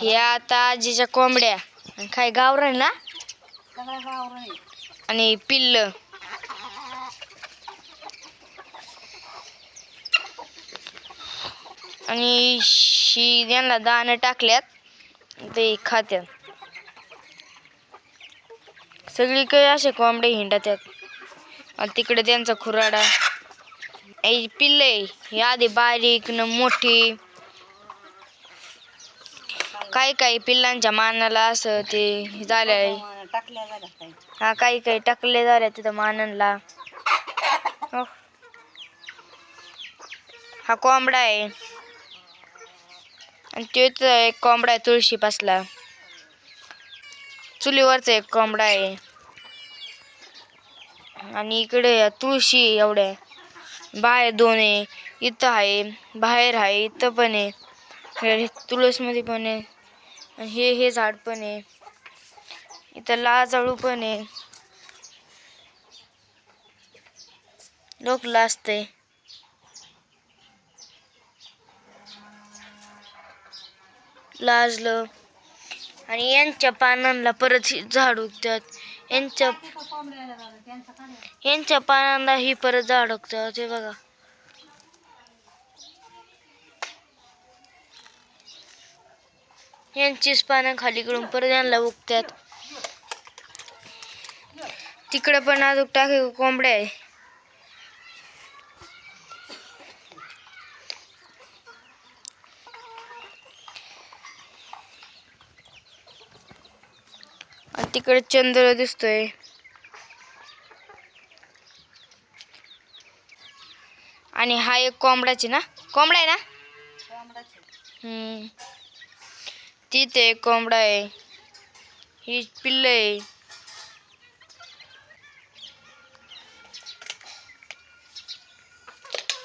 हे आता आजीच्या कोंबड्या. आणि काय गावरण ना? आणि पिल्ल. आणि शी यांना दाणं टाकल्यात. ते खात्यात. काही असे कोंबडे हिंडतात आणि तिकडे त्यांचा खुराडा. आई पिल्ले ही आधी बारीक न मोठी. काही काही पिल्लांच्या मानाला असं ते झालंय टाकल्या हा काही. काही टाकले झाले तिथं माननला हो. हा कोंबडा आहे. आणि तिथं एक कोंबडा आहे तुळशी पासला. चुलीवरचा एक कोंबडा आहे. आणि इकडे तुळशी एवढ्या. बाहेर दोन आहे. इथं आहे. बाहेर आहे. इथं पण आहे. हे तुळसमध्ये पण आहे. आणि हे हे झाड पण आहे. इथं लाजाळू पण आहे. लोक लाजते. लाजलं. आणि यांच्या पानांना परत झाड उगतात. यांच्या यांच्या पानांना ही परत झाड उगतात. हे बघा. यांचीच पानं खाली करून परत यांना उगतात तिकडे पण अजून टाके कोंबड्या आहे. आणि तिकडे चंद्र दिसतोय. आणि हा एक कोंबडाची ना? कोंबडा आहे ना. हम्म. तिथे कोंबडा आहे. ही पिल्ल आहे.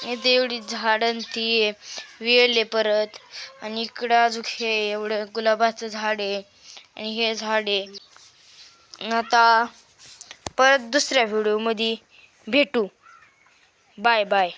इथे एवढी झाडं ती आहे. वेल आहे परत. आणि इकडं अजून हे एवढं गुलाबाचं झाड आहे. आणि हे झाड आहे. आता परत दुसऱ्या व्हिडिओमध्ये भेटू. Bye bye